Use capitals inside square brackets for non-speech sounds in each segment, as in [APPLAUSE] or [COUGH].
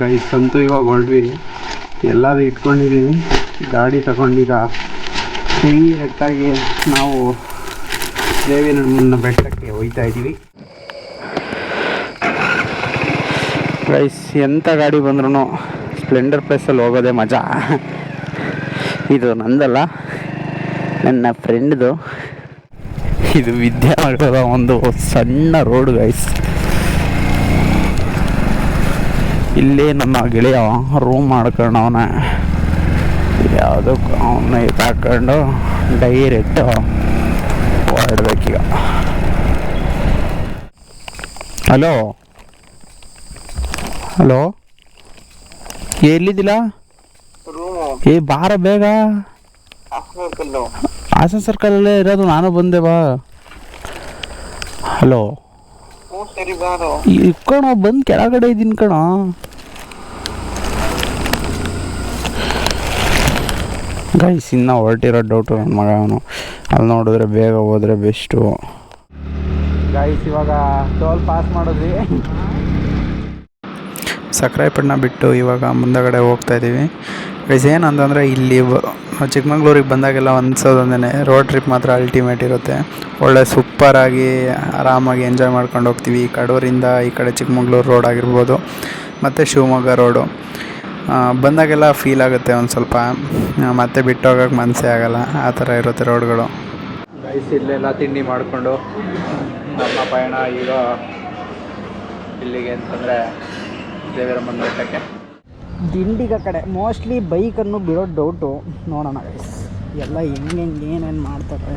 Guys ಅಂತೂ ಇವಾಗ ಹೊರಡ್ವಿ. ಎಲ್ಲಾದ್ರು ಇಟ್ಕೊಂಡಿದ್ದೀನಿ ಗಾಡಿ ತಗೊಂಡಿದ್ದ ಡೈರೆಕ್ಟಾಗಿ ನಾವು ದೇವಿನ ಬೆಟ್ಟಕ್ಕೆ ಹೋಯ್ತಾ ಇದ್ದೀವಿ. ಗೈಸ್ ಎಂಥ ಗಾಡಿ ಬಂದ್ರೂ ಸ್ಪ್ಲೆಂಡರ್ ಪ್ಲೇಸಲ್ಲಿ ಹೋಗೋದೇ ಮಜಾ. ಇದು ನಂದಲ್ಲ, ನನ್ನ ಫ್ರೆಂಡ್ದು ಇದು ವಿದ್ಯಾನಗರದ ಒಂದು ಸಣ್ಣ ರೋಡ್ ಗೈಸ್ ಇಲ್ಲೇ ನನ್ನ ಗೆಳೆಯ ರೂಮ್ ಮಾಡ್ಕೊಂಡವನ ಯಾವುದಕ್ಕೂ ಅವನ್ನ ಇದು ಹಾಕೊಂಡು ಡೈರೆಕ್ಟ್ ಹೊರಡ್ಬೇಕೀಗ. ಹಲೋ? ಹಲೋ? ಎಲ್ಲಿದ್ದಿಲ್ಲ ಏ ಬಾರ ಬೇಗ. ಹಾಸನ್ ಸರ್ಕಲಲ್ಲೇ ಇರೋದು ನಾನು ಬಂದೆ ಬಾ. ಹಲೋ? ಸರಿ ಬಾರೋ. ಇಕ್ಕಣೋ ಬಂದು ಕೆಳಗಡೆ ಇದ್ದೀನಿ ಕಣೋ. ಗೈಸ್ ಇನ್ನು ಹೊರಟಿರೋ ಡೌಟು ನನ್ನ ಮಗ ಅವನು. ಅಲ್ಲಿ ನೋಡಿದ್ರೆ ಬೇಗ ಹೋದ್ರೆ ಬೆಸ್ಟು ಗೈಸ್ ಇವಾಗ ಟೋಲ್ ಪಾಸ್ ಮಾಡಿದ್ವಿ. ಸಕ್ರಾಯಪಟ್ಟಣ ಬಿಟ್ಟು ಇವಾಗ ಮುಂದಗಡೆ ಹೋಗ್ತಾ ಇದ್ದೀವಿ ಗೈಸ್ ಏನಂತಂದರೆ ಇಲ್ಲಿ ಚಿಕ್ಕಮಂಗ್ಳೂರಿಗೆ ಬಂದಾಗೆಲ್ಲ ಅನ್ಸೋದೊಂದೇ ರೋಡ್ ಟ್ರಿಪ್ ಮಾತ್ರ ಅಲ್ಟಿಮೇಟ್ ಇರುತ್ತೆ. ಒಳ್ಳೆ ಸೂಪರಾಗಿ ಆರಾಮಾಗಿ ಎಂಜಾಯ್ ಮಾಡ್ಕೊಂಡು ಹೋಗ್ತೀವಿ. ಈ ಕಡೂರಿಂದ ಈ ಕಡೆ ಚಿಕ್ಕಮಂಗ್ಳೂರು ರೋಡ್ ಆಗಿರ್ಬೋದು. ಮತ್ತು ಶಿವಮೊಗ್ಗ ರೋಡು ಬಂದಾಗೆಲ್ಲ ಫೀಲ್ ಆಗುತ್ತೆ ಒಂದು ಸ್ವಲ್ಪ. ಮತ್ತೆ ಬಿಟ್ಟು ಹೋಗೋಕೆ ಮನಸ್ಸೇ ಆಗಲ್ಲ. ಆ ಥರ ಇರುತ್ತೆ ರೋಡ್ಗಳು ಗೈಸ್ ಇಲ್ಲೆಲ್ಲ ತಿಂಡಿ ಮಾಡಿಕೊಂಡು ನಮ್ಮ ಪಯಣ ಈಗ ಇಲ್ಲಿಗೆ ಅಂತಂದರೆ ದೇವರಮ್ಮನ ಬೆಟ್ಟಕ್ಕೆ ದಿಂಡಿಗ ಕಡೆ ಮೋಸ್ಟ್ಲಿ ಬೈಕನ್ನು ಬಿಡೋ ಡೌಟು ನೋಡೋಣ ಗೈಸ್ ಎಲ್ಲ ಹೆಂಗೆ ಹೆಂಗೆ ಏನೇನು ಮಾಡ್ತಾರೆ.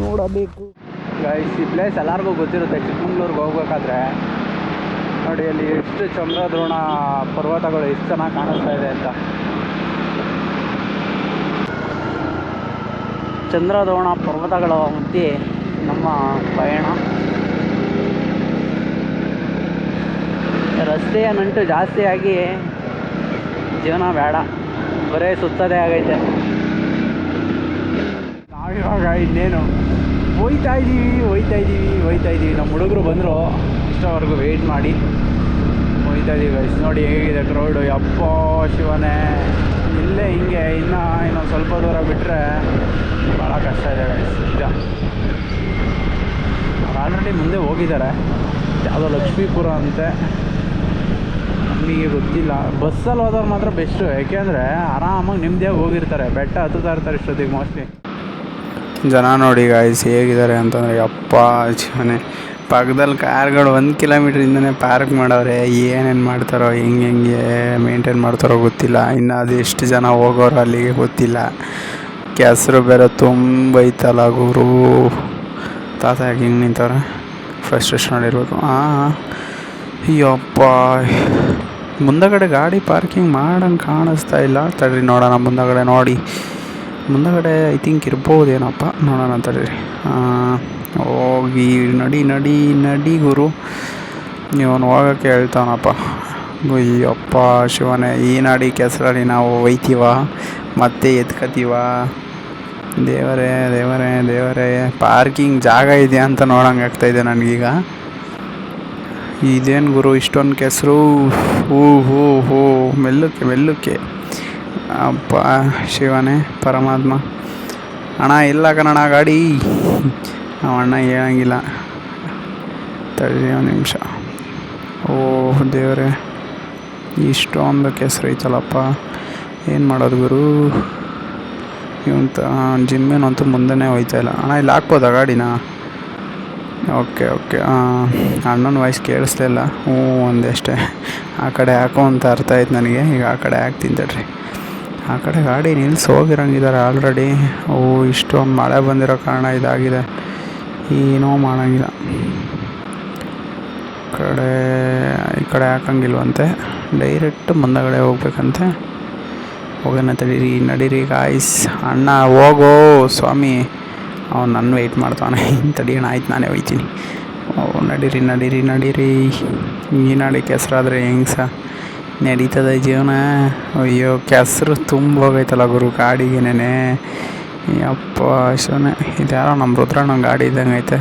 ನೋಡಬೇಕು. ಗೈಸ್ ಈ ಪ್ಲೇಸ್ ಎಲ್ಲರಿಗೂ ಗೊತ್ತಿರುತ್ತೆ ಚಿಕ್ಕಮಂಗ್ಳೂರಿಗೆ ಹೋಗ್ಬೇಕಾದ್ರೆ ನೋಡಿ ಅಲ್ಲಿ ಎಷ್ಟು ಚಂದ್ರದ್ರೋಣ ಪರ್ವತಗಳು ಎಷ್ಟು ಚೆನ್ನಾಗಿ ಕಾಣಿಸ್ತಾ ಇದೆ ಅಂತ. ಚಂದ್ರದ್ರೋಣ ಪರ್ವತಗಳ ಮಧ್ಯೆ ನಮ್ಮ ಪಯಣ. ರಸ್ತೆಯ ನಂಟು ಜಾಸ್ತಿಯಾಗಿ ಜೀವನ ಬೇಡ. ಬರೇ ಸುತ್ತದೇ ಆಗೈತೆ. ನಾವಿವಾಗ ಇನ್ನೇನು? ಹೋಯ್ತಾ ಇದ್ದೀವಿ ಹೋಯ್ತಾ ಇದ್ದೀವಿ ಹೋಯ್ತಾ ಇದ್ದೀವಿ ನಮ್ಮ ಹುಡುಗರು ಬಂದರು. ಇಷ್ಟವರೆಗೂ ವೆಯ್ಟ್ ಮಾಡಿ. ಇದ್ದೀವಿ ಗೈಸ್ ನೋಡಿ ಹೇಗಿದೆ ಕ್ರೌಡು ಯಪ್ಪ ಶಿವನೇ. ಇಲ್ಲೇ ಹಿಂಗೆ, ಇನ್ನೂ ಇನ್ನೊಂದು ಸ್ವಲ್ಪ ದೂರ ಬಿಟ್ಟರೆ ಭಾಳ ಕಷ್ಟ ಇದೆ ಗೈಸ್ ನಿಜ. ಆಲ್ರೆಡಿ ಮುಂದೆ ಹೋಗಿದ್ದಾರೆ. ಯಾವುದೋ ಲಕ್ಷ್ಮೀಪುರ ಅಂತೆ. ನಮಗೆ ಗೊತ್ತಿಲ್ಲ. ಬಸ್ಸಲ್ಲಿ ಹೋದವ್ರು ಮಾತ್ರ ಬೆಸ್ಟು ಯಾಕೆಂದರೆ ಆರಾಮಾಗಿ ನೆಮ್ಮದಿಯಾಗಿ ಹೋಗಿರ್ತಾರೆ. ಬೆಟ್ಟ ಹತ್ತುತ್ತಾ ಇರ್ತಾರೆ ಇಷ್ಟೊತ್ತಿಗೆ ಮೋಸ್ಟ್ಲಿ ಜನ ನೋಡಿ ಗಾಯ್ಸ್ ಹೇಗಿದ್ದಾರೆ ಅಂತಂದರೆ ಅಪ್ಪ ಜೀವನೇ ಪಕ್ಕದಲ್ಲಿ ಕಾರ್ಗಳು ಒಂದು ಕಿಲೋಮೀಟ್ರಿಂದನೇ ಪಾರ್ಕ್ ಮಾಡವ್ರೆ ಏನೇನು ಮಾಡ್ತಾರೋ, ಹೆಂಗೆ ಹೆಂಗೆ ಮೇಂಟೈನ್ ಮಾಡ್ತಾರೋ ಗೊತ್ತಿಲ್ಲ. ಇನ್ನು ಅದು ಎಷ್ಟು ಜನ ಹೋಗೋರು ಅಲ್ಲಿಗೆ ಗೊತ್ತಿಲ್ಲ. ಕೆಸರು ಬೇರೆ ತುಂಬ ಐತಲ್ಲ ಗುರು. ತಾತ ಯಾಕೆ ಹಿಂಗೆ ನಿಂತವ್ರೆ? ಫ್ರಸ್ಟ್ರೇಷನ್ ಮಾಡಿರ್ಬೇಕು ಹಾಂ ಅಯ್ಯಪ್ಪ ಮುಂದಗಡೆ ಗಾಡಿ ಪಾರ್ಕಿಂಗ್ ಮಾಡಂಗೆ ಕಾಣಿಸ್ತಾ ಇಲ್ಲ. ತಡ್ರಿ, ನೋಡೋಣ ಮುಂದಗಡೆ ನೋಡಿ. ಮುಂದಗಡೆ ಐ ಥಿಂಕ್ ಇರ್ಬೋದೇನಪ್ಪ? ನೋಡೋಣ ತಡೀರಿ. ಹೋಗಿ ನಡಿ ನಡಿ ನಡಿ ಗುರು. ಇವನು ಹೋಗೋಕ್ಕೆ ಹೇಳ್ತಾನಪ್ಪ ಅಯ್ಯಪ್ಪ ಶಿವನೇ, ಈ ನಾಡಿ ಕೆಸರಲ್ಲಿ ನಾವು ಒಯ್ತೀವ, ಮತ್ತೆ ಎತ್ಕತೀವ? ದೇವರೇ ದೇವರೇ ದೇವರೇ, ಪಾರ್ಕಿಂಗ್ ಜಾಗ ಇದೆಯಾ ಅಂತ ನೋಡಂಗೆ ಆಗ್ತಾಯಿದೆ ನನಗೀಗ. ಇದೇನು ಗುರು, ಇಷ್ಟೊಂದು ಕೆಸರು? ಹೂ ಹೂ ಹೂ, ಮೆಲ್ಲಕ್ಕೆ ಮೆಲ್ಲಕ್ಕೆ. ಅಪ್ಪ ಶಿವನೇ, ಪರಮಾತ್ಮ, ಅಣ್ಣ ಇಲ್ಲ ಕಣಣ್ಣ ಗಾಡಿ. ನಾವು ಅಣ್ಣ ಹೇಳಂಗಿಲ್ಲ. ತಡಿ ಒಂದು ನಿಮಿಷ. ಓ ದೇವರೇ, ಇಷ್ಟೊಂದು ಕೆಸರು ಐತಲ್ಲಪ್ಪ. ಏನು ಮಾಡೋದು ಗುರು? ಇವಂತ ಜಿಮ್ಮೇನು ಅಂತೂ ಮುಂದೆನೇ ಇಲ್ಲ. ಅಣ್ಣ, ಇಲ್ಲಿ ಹಾಕ್ಬೋದಾ ಗಾಡಿನ? Okay okay. ಅಣ್ಣನ ವಾಯ್ಸ್ ಕೇಳಿಸ್ತಾ ಇಲ್ಲ. ಹ್ಞೂ ಒಂದಷ್ಟೇ ಆ ಕಡೆ ಹಾಕೋ ಅಂತ ಅರ್ಥ ಆಯ್ತು ನನಗೆ. ಈಗ ಆ ಕಡೆ ಹಾಕ್ತೀನಿ ತಡ್ರಿ. ಆ ಕಡೆ ಗಾಡಿ ನಿಲ್ಸಿ ಹೋಗಿರಂಗಿದ್ದಾರೆ ಆಲ್ರೆಡಿ ಓ ಇಷ್ಟೊಂದು ಮಳೆ ಬಂದಿರೋ ಕಾರಣ ಇದಾಗಿದೆ. ಏನೂ ಮಾಡೋಂಗಿಲ್ಲ. ಕಡೆ, ಈ ಕಡೆ ಹಾಕಂಗಿಲ್ವಂತೆ. ಡೈರೆಕ್ಟ್ ಮುಂದಗಡೆ ಹೋಗ್ಬೇಕಂತೆ. ಹೋಗೋಣ ತಡೀರಿ, ನಡೀರಿ ಗಾಯ್ಸ್ ಅಣ್ಣ, ಹೋಗೋ. ಸ್ವಾಮಿ, ಅವ್ನು ನನ್ನ ವೆಯ್ಟ್ ಮಾಡ್ತಾನೆ. ತಡಿಯೋಣ ಆಯ್ತು ನಾನೇ ಹೋಯ್ತೀನಿ. ಓ, ನಡೀರಿ ನಡೀರಿ ನಡೀರಿ. ಈ ನಡಿ ಕೆಸರಾದರೆ ಹೆಂಗೆ ಸಹ ನಡೀತದೆ ಜೀವನ. ಅಯ್ಯೋ, ಕೆಸರು ತುಂಬ ಹೋಗೈತಲ್ಲ ಗುರು ಗಾಡಿಗೆನೇ ಯಪ್ಪ ಶಿವನೇ. ಇದು ಯಾರೋ ನಮ್ಮ ರುದ್ರಣ್ಣ ಗಾಡಿ ಇದ್ದಂಗೆ ಐತೆ.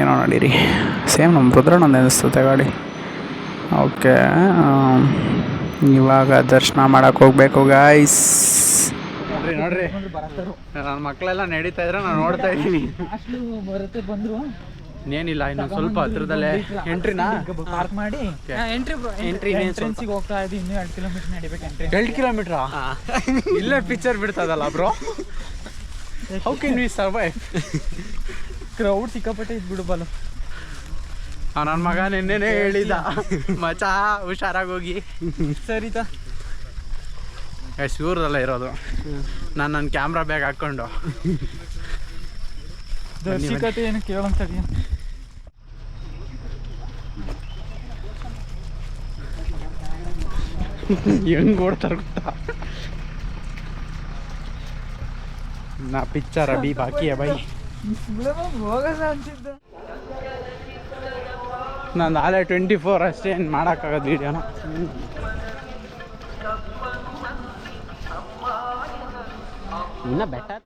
ಏನೋ ನಡೀರಿ. ಸೇಮ್ ನಮ್ಮ ರುದ್ರಣ್ಣ ಅನಿಸ್ತದೆ ಗಾಡಿ. ಓಕೆ ಇವಾಗ ದರ್ಶನ ಮಾಡಕ್ಕೆ ಹೋಗ್ಬೇಕು ಗಾಯ್ಸ್ ನೋಡ್ರಿ ನೋಡ್ರಿ. ನನ್ನ ಮಕ್ಕಳೆಲ್ಲ ನಡೀತಾ ಇದ್ರೆ ನಾನು ನೋಡ್ತಾ ಇದ್ದೀನಿ. ಬರುತ್ತೆ ಬಂದ್ರು. ಏನಿಲ್ಲ ಇನ್ನು ಸ್ವಲ್ಪ ಹತ್ರದಲ್ಲೇ ಎಂಟ್ರಿನಾ? ಪಾರ್ಕ್ ಮಾಡಿ ಎಂಟ್ರಿ ಎಂಟ್ರಿ. ಎಂಟ್ರೆನ್ಸಿಗೆ ಹೋಗ್ತಾ ಇದ್ದೀವಿ ಇನ್ನೂ ಎರಡು ಕಿಲೋಮೀಟರ್ ನಡಿಬೇಕು ಎಂಟ್ರಿ ಎರಡು ಕಿಲೋಮೀಟ್ರಾ ಇಲ್ಲೇ picture ಬಿಡ್ತದಲ್ಲ bro how can we survive crowd ಸಿಕ್ಕಾಪಟ್ಟೆ ಇದ್ ಬಿಡು ಬಲು ನನ್ನ ಮಗ ನಿನ್ನೆನೇ ಹೇಳಿದ. ಮಚಾ ಹುಷಾರಾಗಿ ಹೋಗಿ ಸರಿತಾ ಎಷ್ಟು ದೂರದಲ್ಲ ಇರೋದು. ನಾನು ನನ್ನ ಕ್ಯಾಮ್ರಾ ಬ್ಯಾಗ್ ಹಾಕ್ಕೊಂಡು. ದರ್ಶಿಕತೆ ಏನು ಕೇಳಂತ ಹೆಂಗ್ ಓಡ್ತಾರ ಗೊತ್ತಾ ನಾ ಪಿಚ್ಚರ್ ಅಡಿ ಬಾಕಿ ಬೈ ನಾನು ಆಲೆ ಟ್ವೆಂಟಿ ಫೋರ್ ಅಷ್ಟೇ ಏನು ಮಾಡೋಕ್ಕಾಗದ್ ವೀಡಿಯೋನ ಇನ್ನ ಬೆಟರ್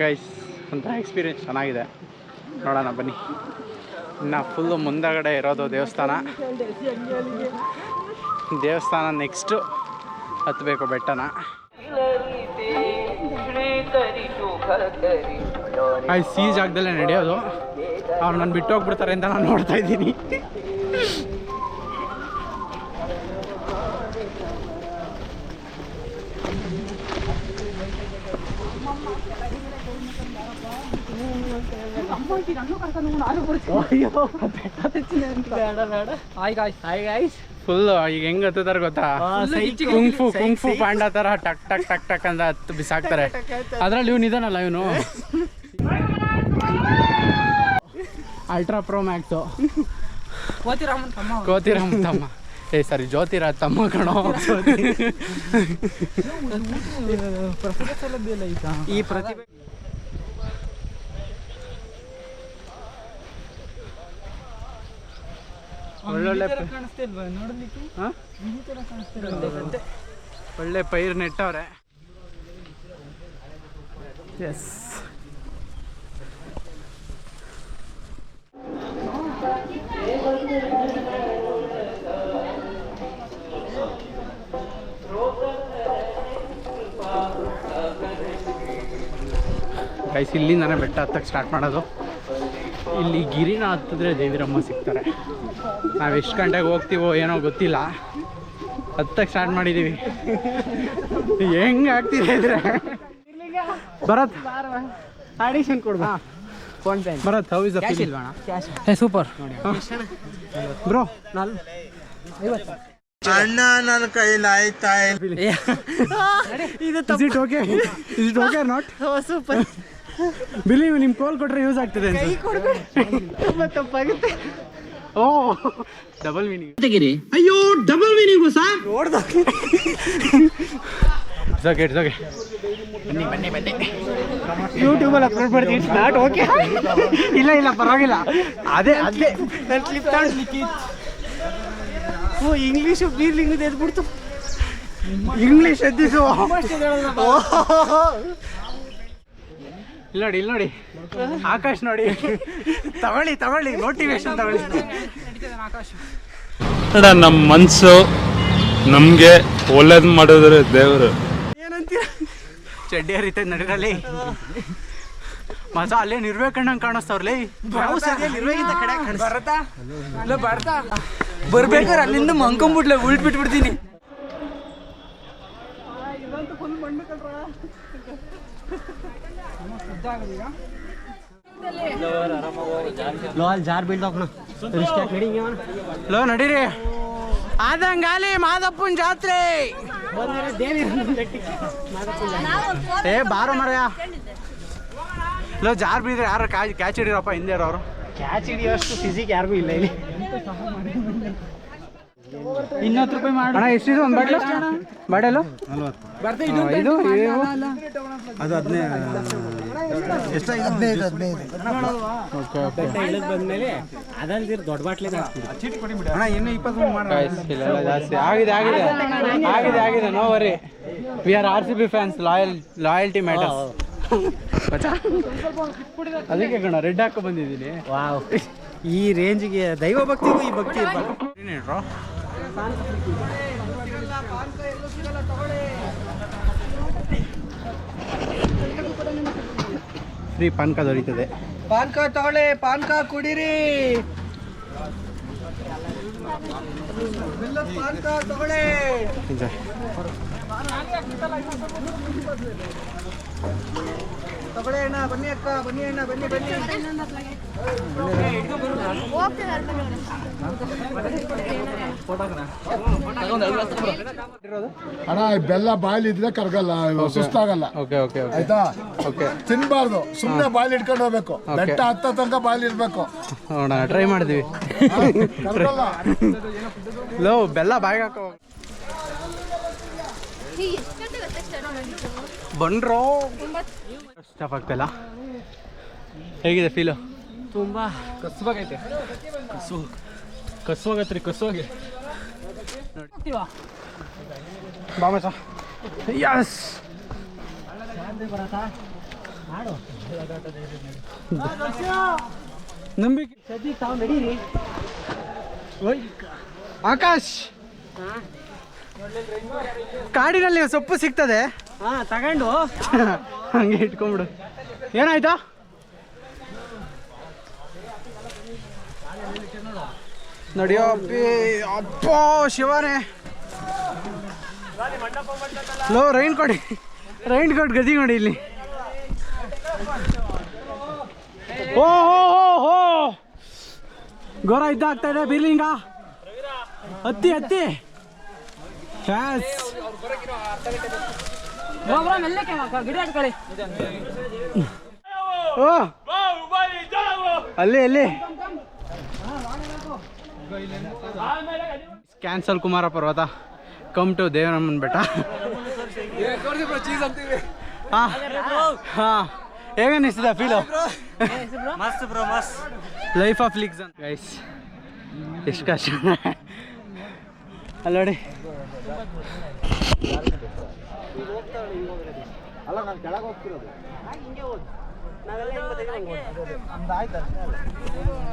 ಗೈಸ್ ಅಂತ ಎಕ್ಸ್ಪೀರಿಯನ್ಸ್ ಚೆನ್ನಾಗಿದೆ. ನೋಡೋಣ ಬನ್ನಿ. ಇನ್ನು ಫುಲ್ಲು ಮುಂದಗಡೆ ಇರೋದು ದೇವಸ್ಥಾನ. ದೇವಸ್ಥಾನ ನೆಕ್ಸ್ಟು ಹತ್ತಬೇಕು ಬೆಟ್ಟನ. ಸೀ ಜಾಗದಲ್ಲೇ ನಡೆಯೋದು. ಅವ್ರು ನಾನು ಬಿಟ್ಟು ಹೋಗ್ಬಿಡ್ತಾರೆ ಅಂತ ನಾನು ನೋಡ್ತಾ ಇದ್ದೀನಿ. Hi guys hi guys full ಈಗ ಹೆಂಗ್ ಹತ್ತುತ್ತಾರೆ ಗೊತ್ತಾ? ಕುಂಫು ಕುಂಫು ಪಾಂಡ ತರ ಟಕ್ ಟಕ್ ಟಕ್ ಟಕ್ ಅಂತ ಹತ್ತು ಬಿಸಾಕ್ತಾರೆ. ಅದ್ರಲ್ಲಿ ಇವ್ನು ಇದಾನಲ್ಲ ಇವನು? Ultra pro max. ಕೋತಿರಾಮ್ ತಮ್ಮ ಏ ಸರಿ ಜ್ಯೋತಿರಾಜ್ ತಮ್ಮ ಕಣೋ. ಈ ಪ್ರತಿಭೆ ಕಾಣಿಸ್ತಾ ಒಳ್ಳೆ ಪೈರ್ ನೆಟ್ಟವ್ರೆ. ಎಸ್ ಗೈಸ್ ಇಲ್ಲಿಂದಾನೆ ಬೆಟ್ಟ ಹತ್ತಕ್ಕೆ ಸ್ಟಾರ್ಟ್ ಮಾಡೋದು. ಇಲ್ಲಿ ಗಿರಿನ ಹತ್ತಿದ್ರೆ ದೇವಿರಮ್ಮ ಸಿಗ್ತಾರೆ. ನಾವು ಎಷ್ಟು ಗಂಟೆಗೆ ಹೋಗ್ತೀವೋ ಏನೋ ಗೊತ್ತಿಲ್ಲ. ಹತ್ತಕ್ಕೆ ಸ್ಟಾರ್ಟ್ ಮಾಡಿದ್ದೀವಿ ಹೆಂಗೆ ಆಗ್ತಿದೆ ಇದ್ರೆ? Bharat. Audition ಕೊಡ್ಬಾ? PhonePe Bharath how is a super bro ಅಣ್ಣ ನನ್ನ ಕೈಲಾಯ್ತಾ is it okay is it okay not super believe ನಿಮ್ ಕೋಲ್ ಕೊಟ್ರೆ ಯೂಸ್ ಆಗ್ತದೆ ಅಂತ. ತಪ್ಪಾಗುತ್ತೆ. ಓ ಡಬಲ್ ಮೀನಿಂಗ್ ಅಯ್ಯೋ double meaning sir it's okay it's okay ಯೂಟ್ಯೂಬಲ್ಲಿ ಅಪ್ಲೋಡ್ ಮಾಡ್ತೀನಿ ಇಟ್ಸ್ ನಾಟ್ ಓಕೆ ಇಲ್ಲ ಇಲ್ಲ ಪರವಾಗಿಲ್ಲ. ಅದೇ ಅದೇ. ನನ್ನ ಕ್ಲಿಪ್ ತಗೊಳ್ಲಿಕ್ಕೆ ಓ ಇಂಗ್ಲೀಷು ಬೀರ್ಲಿಂಗ್ ಎದ್ಬಿಡ್ತು. ಇಂಗ್ಲೀಷ್ ಎದ್ದಿಸು ಇಲ್ಲ ನೋಡಿ ಇಲ್ಲಿ ನೋಡಿ. ಆಕಾಶ್ ನೋಡಿ. ತಗೊಳ್ಳಿ ತಗೊಳ್ಳಿ ಮೋಟಿವೇಶನ್ ತಗೊಳ್ಳಿ. ಅಡ ನಮ್ಮ ಮನಸ್ಸು ನಮಗೆ ಒಳ್ಳೇದು ಮಾಡಿದ್ರೆ ದೇವರು. ಏನಂತೀರ? ಚಡ್ಡಿ ಹರಿತೈತೆ ನಡಿರಲ್ಲಿ ಮಜಾ ಅಲ್ಲೇ ನಿರ್ಬೇಕಣ್ಣಂಗೆ ಕಾಣಿಸ್ತಾವ್ರಲಿ ಬರ್ಬೇಕಾದ್ರೆ ಅಲ್ಲಿಂದ ಮಂಕೊಂಬಿಟ್ಲೆ ಉಲ್ಟ್ ಬಿಟ್ಬಿಡ್ತೀನಿ. ಲೋ ನಡೀರಿ. ಆದಂಗಾಲಿ ಮಾದಪ್ಪನ ಜಾತ್ರೆ. ಏ ಬಾರ ಮರ ಲೋ ಜಾರ್ ಬೀದ್ರೆ ಯಾರು ಕ್ಯಾಚ್ ಕ್ಯಾಚ್ ಹಿಡಿರಪ್ಪ ಹಿಂದೆ ಅವರು ಕ್ಯಾಚ್ ಹಿಡಿಯೋಷ್ಟು ಫಿಸಿಕ್ ಯಾರಿಗೂ ಇಲ್ಲ ಇಲ್ಲಿ. ಇನ್ನೊತ್ತು ರೂಪಾಯಿ ಮಾಡಿ. ಅಣ್ಣ ಎಷ್ಟಿದೆ ಒಂದು ಬಡ್ಲ ಇದು ಇದು ಅದು ಹದಿನೈದು. ಇಲ್ಲೆಲ್ಲ ಜಾಸ್ತಿ ಆಗಿದೆ ಆಗಿದೆ. ಆಗಿದೆ ಆಗಿದೆ. No worry we are R C B fans loyal loyalty matter ಅದಕ್ಕೆ ಕಣ ರೆಡ್ ಹಾಕೋ ಬಂದಿದ್ದೀನಿ. ವಾವ್. ಈ ರೇಂಜ್ಗೆ ದೈವ ಭಕ್ತಿಗೂ ಈ ಭಕ್ತಿ ಇರ್ಬಾರ್ದು ಏನೇನ್ರೋ? ಫ್ರೀ ಪಾನ್ಕ ದೊರೀತದೆ. ಪಾನ್ಕ ತಗೊಳ್ಳಿ ಪಾನ್ಕ ಕುಡೀರಿ. ಪಾನ್ಕ ತಗೊಳ್ಳಿ. ನಿಜ ತಗೊಳ್ಳಿ ಅಣ್ಣ ಬನ್ನಿ ಅಕ್ಕ ಬನ್ನಿ ಅಣ್ಣ ಬನ್ನಿ ಬನ್ನಿ. ಅಣ್ಣ ಈ ಬೆಲ್ಲ ಬಾಯ್ಲ್ ಇದ್ರೆ ಕರಗಲ್ಲ ಸುಸ್ತಾಗಲ್ಲ. ಓಕೆ ಓಕೆ ಓಕೆ ಆಯ್ತಾ? ಓಕೆ ತಿನ್ಬಾರ್ದು ಸುಮ್ಮನೆ ಬಾಯಲ್ಲಿ ಇಟ್ಕೊಂಡು ಹೋಗ್ಬೇಕು. ಬೆಟ್ಟ ಹತ್ತ ತನಕ ಬಾಯಲ್ಲಿ ಇರ್ಬೇಕು. ನೋಡೋಣ ಟ್ರೈ ಮಾಡಿದ್ವಿ ಕರಗಲ್ಲ. ಲೋ ಬೆಲ್ಲ ಬಾಯಿಗೆ ಹಾಕೋ. ಬಂಡ್ರೋ ಸ್ಟಾಫ್ ಆಗ್ತಾಯಿಲ್ಲ ಹೇಗಿದೆ ಫೀಲು ತುಂಬ ಕಸುವಾಗೈತೆ. ಕಸು. ಕಸುವಾಗತ್ರಿ ಕಸುವಾಗೆ. ಬಾಬಾ ಮಚ್ಚ ಯಸ್ ನಂಬಿಕೆ. ಸದ್ಯ ತಾವು ನಡೀರಿ. ಆಕಾಶ್! ಕಾಡಿನಲ್ಲಿ ಸೊಪ್ಪು ಸಿಗ್ತದೆ. ಹಾ, ತಗೊಂಡು. [LAUGHS] ಹಂಗೆ ಇಟ್ಕೊಂಬಿಡು. ಏನಾಯ್ತಾ? ನಡಿಯೋ ಅಪ್ಪಿ ಅಪ್ಪೋ ಶಿವನೇ. ಲೋ, ರೈನ್ ಕೊಡಿ. ರೈನ್ ಕೋಟ್ ಗದಿ ನೋಡಿ ಇಲ್ಲಿ. ಓ, ಹೋ ಹೋ ಹೋ. ಗೋರ ಇದ್ದ ಆಗ್ತಾ ಇದೆ, ಬೀರ್ಲಿಂಗ. ಹತ್ತಿ ಹತ್ತಿ. ಓ ಅಲ್ಲಿ. ಅಲ್ಲಿ ಕ್ಯಾನ್ಸಲ್ ಕುಮಾರ ಪರ್ವತ. ಕಮ್ ಟು ದೇವರಮ್ಮನ ಬೆಟ್ಟ. ಹಾ ಹಾ. ಹೇಗನ್ನಿಸ್ತದ ಫೀಲು ಮಸ್ತ್ ಬ್ರೋ ಮಸ್ತ್. ಲೈಫ್ ಆಫ್ ಲೀಗ್ಸ್ ಗೈಸ್ ಎಷ್ಟು ಕಷ್ಟ. ಅಲ್ಲ ನೋಡಿ.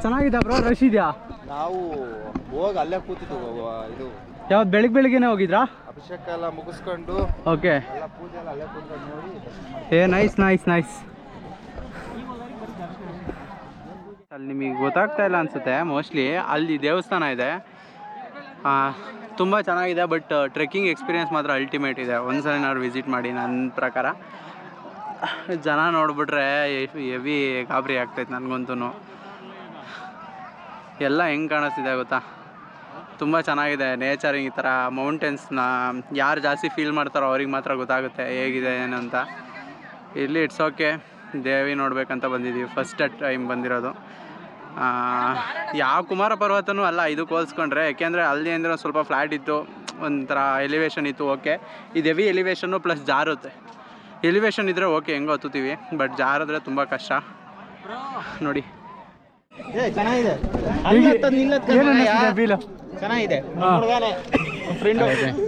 ಚೆನ್ನಾಗಿದ್ದ ಬ್ರೋ ರಶ್ ಇದೆಯಾ? ನಾವು ಹೋಗಿ ಅಲ್ಲೇ ಕೂತಿದ್ದು ಇದು. ಯಾವ್ದು ಬೆಳಿಗ್ಗೆ ಬೆಳಿಗ್ಗೆನೆ ಹೋಗಿದ್ರಾ? ಅಭಿಷೇಕ ಎಲ್ಲ ಮುಗಿಸ್ಕೊಂಡು ಓಕೆ. ಎಲ್ಲ ಪೂಜೆ ಎಲ್ಲ ಅಲ್ಲೇ ಕೂತ್ಕೊಂಡು ನೋಡಿ ಏ ನೈಸ್ ನೈಸ್ ನೈಸ್ ಅಲ್ಲಿ ನಿಮಗೆ ಗೊತ್ತಾಗ್ತಾ ಇಲ್ಲ ಅನ್ಸುತ್ತೆ ಮೋಸ್ಟ್ಲಿ ಅಲ್ಲಿ ದೇವಸ್ಥಾನ ಇದೆ. ತುಂಬ ಚೆನ್ನಾಗಿದೆ ಬಟ್ ಟ್ರೆಕ್ಕಿಂಗ್ ಎಕ್ಸ್ಪೀರಿಯೆನ್ಸ್ ಮಾತ್ರ ಅಲ್ಟಿಮೇಟ್ ಇದೆ. ಒಂದ್ಸಲ ನಾವು ವಿಸಿಟ್ ಮಾಡಿ ನನ್ನ ಪ್ರಕಾರ. ಜನ ನೋಡ್ಬಿಟ್ರೆ ಹೆವಿ ಗಾಬರಿ ಆಗ್ತೈತೆ ನನಗಂತೂ ಎಲ್ಲ ಹೆಂಗೆ ಕಾಣಿಸ್ತಿದೆ ಗೊತ್ತಾ? ತುಂಬ ಚೆನ್ನಾಗಿದೆ ನೇಚರ್ ಈ ಥರ ಮೌಂಟೇನ್ಸ್ನ ಯಾರು ಜಾಸ್ತಿ ಫೀಲ್ ಮಾಡ್ತಾರೋ ಅವ್ರಿಗೆ ಮಾತ್ರ ಗೊತ್ತಾಗುತ್ತೆ ಹೇಗಿದೆ, ಏನು ಅಂತ. ಇಲ್ಲಿ ಇಟ್ಸ್ ಓಕೆ ದೇವಿ ನೋಡಬೇಕಂತ ಬಂದಿದ್ದೀವಿ ಫಸ್ಟ್ ಟೈಮ್ ಬಂದಿರೋದು. ಯಾವ ಕುಮಾರ ಪರ್ವತನೂ ಅಲ್ಲ ಇದಕ್ಕೆ ಹೋಲ್ಸ್ಕೊಂಡ್ರೆ ಯಾಕೆಂದರೆ ಅಲ್ಲಿ ಅಂದರೆ ಒಂದು ಸ್ವಲ್ಪ ಫ್ಲ್ಯಾಟ್ ಇತ್ತು ಒಂಥರ ಎಲಿವೇಶನ್ ಇತ್ತು ಓಕೆ ಇದು ಹೆವಿ ಎಲಿವೇಶನ್ನು ಪ್ಲಸ್ ಜಾರುತ್ತೆ. ಎಲಿವೇಶನ್ ಇದ್ದರೆ ಓಕೆ ಹೆಂಗೋ ಹತ್ತುತ್ತೀವಿ ಬಟ್ ಜಾರಿದ್ರೆ ತುಂಬ ಕಷ್ಟ. ನೋಡಿ. ಚೆನ್ನಾಗಿದೆ ಫೀಲು ಚೆನ್ನಾಗಿದೆ ಫ್ರೆಂಡ್ ನಮ್ಮ ಅಣ್ಣ ನಮ್ಮ ಅಣ್ಣ ಅಣ್ಣ ಕೊಚ್ಚಿಗಳು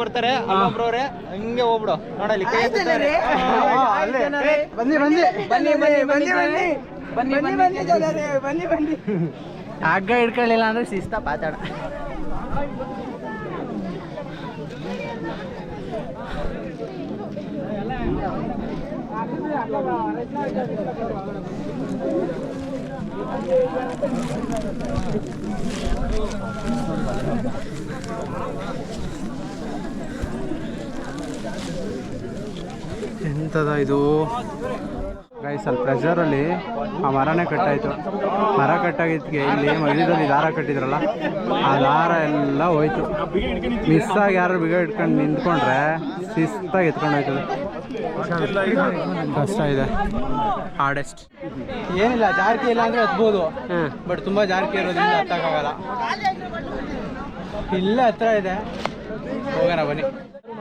ಬರ್ತಾರೆ ಅಲ್ಲೊಬ್ರವ್ರೆ ಹಂಗೆ ಹೋಗ್ಬಿಡು. ನೋಡಲ್ಲಿ ಕೈ ಎತ್ತುತ್ತಾರೆ. ಬನ್ನಿ ಬನ್ನಿ. ಬನ್ನಿ ಬನ್ನಿ ಬನ್ನಿ ಬನ್ನಿ ಬನ್ನಿ ಬನ್ನಿ ಬನ್ನಿ ಜನರೇ, ಬನ್ನಿ ಬನ್ನಿ. ಹಗ್ಗ ಹಿಡ್ಕೊಳ್ಳಿಲ್ಲ ಅಂದ್ರೆ ಶಿಸ್ತ ಪಾತಾಡ ಎಂಥದ ಇದು? ಗೈಸ್ ಅಲ್ಲಿ ಪ್ರೆಷರಲ್ಲಿ ಆ ಮರನೇ ಕಟ್ಟಾಯಿತು. ಮರ ಕಟ್ಟಾಗಿದ್ದಕ್ಕೆ ಇಲ್ಲಿ ಮಧ್ಯದಲ್ಲಿ ದಾರ ಕಟ್ಟಿದ್ರಲ್ಲ ಆ ದಾರ ಎಲ್ಲ ಹೋಯ್ತು. ಮಿಸ್ ಆಗಿ ಯಾರು ಬಿಗ ಇಟ್ಕೊಂಡು ನಿಂತ್ಕೊಂಡ್ರೆ ಶಿಸ್ತಾಗಿ ಎತ್ಕೊಂಡು ಹೋಯ್ತದೆ. ಕಷ್ಟ ಇದೆ. ಹಾರ್ಡೆಸ್ಟ್ ಏನಿಲ್ಲ ಜಾರಕಿ ಇಲ್ಲ ಅಂದರೆ ಹತ್ಬೋದು. ಬಟ್ ತುಂಬ ಜಾರಕಿ ಇರೋದ್ರಿಂದ ಹತ್ತಕ್ಕಾಗಲ್ಲ ಇಲ್ಲೇ ಹತ್ರ ಇದೆ. ಹೋಗೋಣ ಬನ್ನಿ.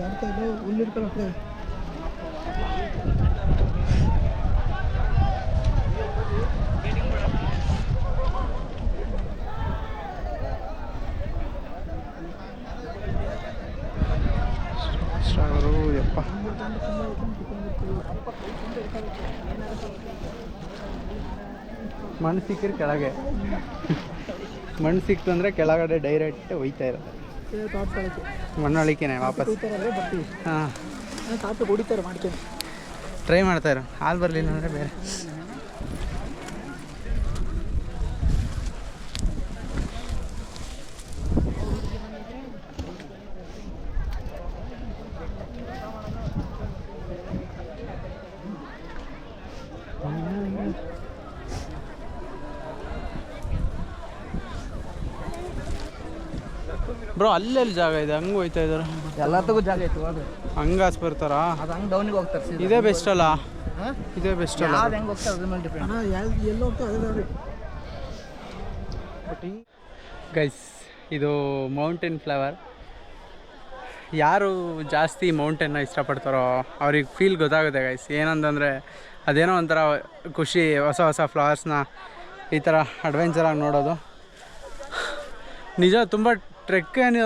ಮಲಿಕೊಂಡು ಸಿಗ್ತಿರ್ಲಿ ಅವರು ಯಪ್ಪ ಮಣ್ಣು ಸಿಕ್ಕಿದ್ರೆ ಕೆಳಗೆ. ಮಣ್ಣು ಸಿಕ್ತಂದ್ರೆ ಕೆಳಗಡೆ ಡೈರೆಕ್ಟ್ ಒಯ್ತಾ ಇರೋದು ಮಣ್ಣೊಳಿಕೆನೆ ವಾಪಸ್. ಹಾಂ. ಹೊಡಿತಾರೆ ಮಾಡ್ಕೊಂಡು ಟ್ರೈ ಮಾಡ್ತಾ ಇರೋ. ಹಾಲು ಬರಲಿಲ್ಲ ಅಂದರೆ ಬೇರೆ. ಬ್ರೋ ಅಲ್ಲೆಲ್ಲಿ ಜಾಗ ಇದೆ? ಹಂಗೆ ಹೋಯ್ತಾ ಇದಾರೆ ಎಲ್ಲದಕ್ಕೂ ಜಾಗ ಇತ್ತು ಹಂಗೆ ಹಂಗಾಸ್ ಬರ್ತಾರಾ? ಅದು ಹಂಗೆ ಡೌನಿಗೆ ಹೋಗ್ತಾರೆ. ಇದೇ ಬೆಸ್ಟ್ ಅಲ್ಲ? ಇದೇ ಬೆಸ್ಟ್ ಅಲ್ಲ? ಅದು ಹೆಂಗೆ ಹೋಗ್ತಾರೆ ಅದ್ರ ಮೇಲೆ ಡಿಪೆಂಡ್ ಎಲ್ಲಿ ಹೋಗ್ತಾರೆ ಗೈಸ್ ಇದು ಮೌಂಟೇನ್ ಫ್ಲವರ್ ಯಾರು ಜಾಸ್ತಿ ಮೌಂಟೇನ್ನ ಇಷ್ಟಪಡ್ತಾರೋ ಅವ್ರಿಗೆ ಫೀಲ್ ಗೊತ್ತಾಗುತ್ತೆ ಗೈಸ್ ಏನಂತಂದರೆ ಅದೇನೋ ಒಂಥರ ಖುಷಿ ಹೊಸ ಹೊಸ ಫ್ಲವರ್ಸ್ನ ಈ ಥರ ಅಡ್ವೆಂಚರಾಗಿ ನೋಡೋದು. ನಿಜ ತುಂಬ ಟ್ರೆಕ್ ಏನು,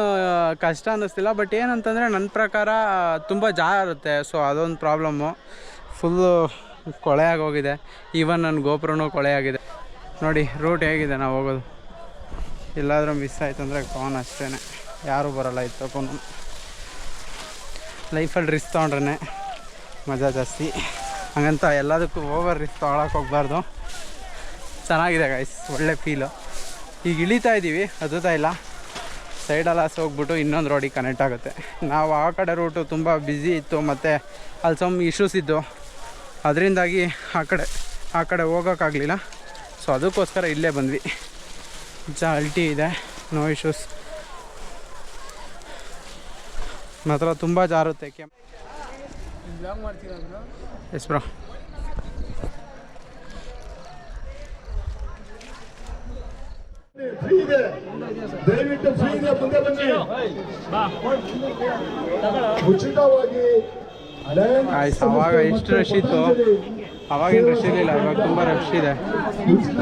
ಕಷ್ಟ ಅನ್ನಿಸ್ತಿಲ್ಲ. ಬಟ್ ಏನಂತಂದರೆ ನನ್ನ ಪ್ರಕಾರ, ತುಂಬ ಜಾ ಇರುತ್ತೆ. ಸೊ ಅದೊಂದು ಪ್ರಾಬ್ಲಮ್ಮು ಫುಲ್ಲು ಕೊಳೆ ಆಗೋಗಿದೆ. ಈವನ್ ನನ್ನ ಗೋಪುರನೂ ಆಗಿದೆ. ನೋಡಿ ರೂಟ್ ಹೇಗಿದೆ ನಾವು ಹೋಗೋದು. ಎಲ್ಲಾದರೂ ಮಿಸ್ ಆಯಿತು ಅಂದರೆ ಕಾನ್ ಅಷ್ಟೇ ಯಾರೂ ಬರೋಲ್ಲ ಇದು ತಗೊಂಡು ಲೈಫಲ್ಲಿ ರಿಸ್ಕ್ ತೊಗೊಂಡ್ರೆ ಮಜಾ ಜಾಸ್ತಿ. ಹಂಗಂತ ಎಲ್ಲದಕ್ಕೂ ಓವರ್ ರಿಸ್ಕ್ ತೊಗೊಳಕ್ಕೆ ಹೋಗ್ಬಾರ್ದು. ಚೆನ್ನಾಗಿದೆ ಗಾಯ್ಸ್ ಒಳ್ಳೆ ಫೀಲು ಈಗ ಇಳಿತಾ ಇದ್ದೀವಿ ಹತ್ತುತ್ತಾ ಇಲ್ಲ. ಸೈಡಲ್ಲ ಹೋಗ್ಬಿಟ್ಟು ಇನ್ನೊಂದು ರೋಡಿಗೆ ಕನೆಕ್ಟ್ ಆಗುತ್ತೆ. ನಾವು ಆ ಕಡೆ ರೂಟು ತುಂಬ ಬ್ಯುಸಿ ಇತ್ತು ಮತ್ತು ಅಲ್ಲಿ ಸಮ್ ಇಶ್ಯೂಸ್ ಇದ್ದು. ಅದರಿಂದಾಗಿ ಆ ಕಡೆ ಆ ಕಡೆ ಹೋಗೋಕ್ಕಾಗಲಿಲ್ಲ ಸೊ ಅದಕ್ಕೋಸ್ಕರ ಇಲ್ಲೇ ಬಂದ್ವಿ. ಜಾಲ್ಟಿ ಇದೆ ನೋ ಇಶ್ಯೂಸ್ ಮಾತ್ರ ತುಂಬ ಜಾರುತ್ತೆ ಎಸ್ ಬ್ರೋ? ಫ್ರೀ ಇದೆ ದಯವಿಟ್ಟು ಫ್ರೀ ಇದೆ ಮುಂದೆ ಬನ್ನಿ. ಉಚಿತವಾಗಿ ಅವಾಗ ಎಷ್ಟು ರಶ್ ಇತ್ತು? ಅವಾಗಿನ ರಶ್ ಇರಲಿಲ್ಲ ಇವಾಗ ತುಂಬ ರಶ್ ಇದೆ.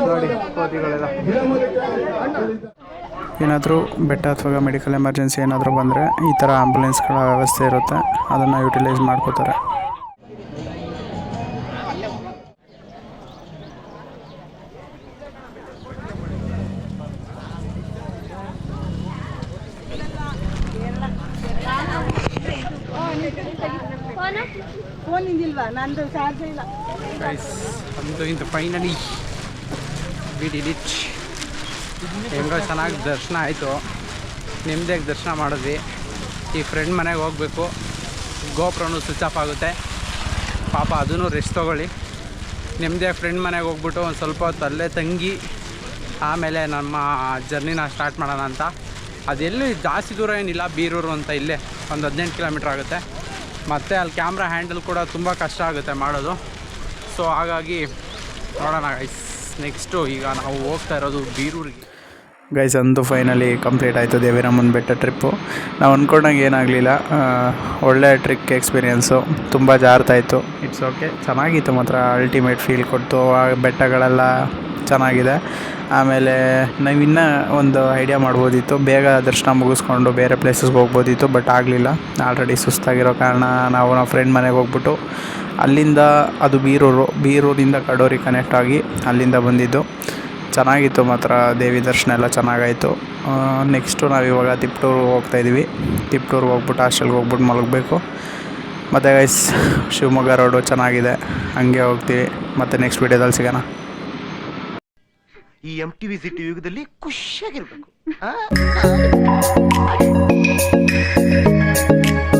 ನೋಡಿ ಕೋತಿಗಳೆಲ್ಲ. ಏನಾದರೂ ಬೆಟ್ಟ ಅಥವಾ ಮೆಡಿಕಲ್ ಎಮರ್ಜೆನ್ಸಿ ಏನಾದರೂ ಬಂದರೆ ಈ ಥರ ಆಂಬುಲೆನ್ಸ್ಗಳ ವ್ಯವಸ್ಥೆ ಇರುತ್ತೆ. ಅದನ್ನು ಯುಟಿಲೈಸ್ ಮಾಡ್ಕೋತಾರೆ ಫೋನ್ ಇಂದಿಲ್ವಾ ನಂದು ಚಾರ್ಜ್ ಇಲ್ಲ ಗೈಸ್ ಒಂದು ಇಂತ ಫೈನಲಿ ಬಿಡಿ ಡಿಚ್ ಹೆಂಗೋ ಚೆನ್ನಾಗಿ ದರ್ಶನ ಆಯಿತು. ನೆಮ್ಮದಿಯಾಗಿ ದರ್ಶನ ಮಾಡಿದ್ವಿ. ಈ ಫ್ರೆಂಡ್ ಮನೆಗೆ ಹೋಗಬೇಕು. ಗೋಪ್ರನು ಸ್ವಿಚ್ ಆಫ್ ಆಗುತ್ತೆ. ಪಾಪ ಅದೂ ರೆಸ್ಟ್ ತೊಗೊಳ್ಳಿ. ನಿಮ್ಮದೇ ಫ್ರೆಂಡ್ ಮನೆಗೆ ಹೋಗ್ಬಿಟ್ಟು ಒಂದು ಸ್ವಲ್ಪ ಹೊತ್ತು ಅಲ್ಲೇ ತಂಗಿ, ಆಮೇಲೆ ನಮ್ಮ ಜರ್ನಿನ ಸ್ಟಾರ್ಟ್ ಮಾಡೋಣ ಅಂತ. ಅದೆಲ್ಲಿ ಜಾಸ್ತಿ ದೂರ ಏನಿಲ್ಲ. ಬೀರೂರು ಅಂತ ಇಲ್ಲೇ ಒಂದು ಹದಿನೆಂಟು ಕಿಲೋಮೀಟ್ರ್ ಆಗುತ್ತೆ. ಮತ್ತು ಅಲ್ಲಿ ಕ್ಯಾಮ್ರಾ ಹ್ಯಾಂಡಲ್ ಕೂಡ ತುಂಬ ಕಷ್ಟ ಆಗುತ್ತೆ ಮಾಡೋದು. ಸೊ ಹಾಗಾಗಿ ನೋಡೋಣ ಗೈಸ್ ನೆಕ್ಸ್ಟು ಈಗ ನಾವು ಹೋಗ್ತಾ ಇರೋದು ಬೀರೂರಿಗೆ. ಗೈಸ್ ಅಂತೂ ಫೈನಲಿ ಕಂಪ್ಲೀಟ್ ಆಯಿತು ದೇವಿರಮ್ಮನ ಬೆಟ್ಟ ಟ್ರಿಪ್ಪು ನಾವು ಅಂದ್ಕೊಂಡಂಗೆ ಏನಾಗಲಿಲ್ಲ. ಒಳ್ಳೆ ಟ್ರಿಕ್ ಎಕ್ಸ್ಪೀರಿಯೆನ್ಸು ತುಂಬ ಜಾರ್ತಾಯಿತ್ತು ಇಟ್ಸ್ ಓಕೆ ಚೆನ್ನಾಗಿತ್ತು ಮಾತ್ರ ಅಲ್ಟಿಮೇಟ್ ಫೀಲ್ ಕೊಡ್ತು ಆ ಬೆಟ್ಟಗಳೆಲ್ಲ ಚೆನ್ನಾಗಿದೆ. ಆಮೇಲೆ ನಾವಿನ್ನೂ ಒಂದು ಐಡಿಯಾ ಮಾಡ್ಬೋದಿತ್ತು. ಬೇಗ ದರ್ಶನ ಮುಗಿಸ್ಕೊಂಡು ಬೇರೆ ಪ್ಲೇಸಸ್ಗೆ ಹೋಗ್ಬೋದಿತ್ತು ಬಟ್ ಆಗಲಿಲ್ಲ. ಆಲ್ರೆಡಿ ಸುಸ್ತಾಗಿರೋ ಕಾರಣ ನಾವು ನಮ್ಮ ಫ್ರೆಂಡ್ ಮನೆಗೆ ಹೋಗ್ಬಿಟ್ಟು ಅಲ್ಲಿಂದ ಅದು ಬೀರೂರು, ಬೀರೂರಿಂದ ಕಡೋರಿ ಕನೆಕ್ಟ್ ಆಗಿ ಅಲ್ಲಿಂದ ಬಂದಿದ್ದು. ಚೆನ್ನಾಗಿತ್ತು ಮಾತ್ರ ದೇವಿ ದರ್ಶನ ಎಲ್ಲ ಚೆನ್ನಾಗಾಯಿತು. ನೆಕ್ಸ್ಟು ನಾವು ಇವಾಗ ತಿಪ್ಟೂರ್ಗೆ ಹೋಗ್ತಾಯಿದ್ವಿ ತಿಪ್ಟೂರ್ಗೆ ಹೋಗ್ಬಿಟ್ಟು ಹಾಸ್ಟೆಲ್ಗೆ ಹೋಗ್ಬಿಟ್ಟು ಮಲಗಬೇಕು. ಮತ್ತು ಗೈಸ್ ಶಿವಮೊಗ್ಗ ರೋಡು ಚೆನ್ನಾಗಿದೆ. ಹಂಗೆ ಹೋಗ್ತೀವಿ. ಮತ್ತು ನೆಕ್ಸ್ಟ್ ವೀಡಿಯೋದಲ್ಲಿ ಸಿಗೋಣ. ಈ ಎಂ ಟಿ ವಿ ಸಿಟಿ ಯುಗದಲ್ಲಿ ಖುಷಿಯಾಗಿರ್ಬೇಕು.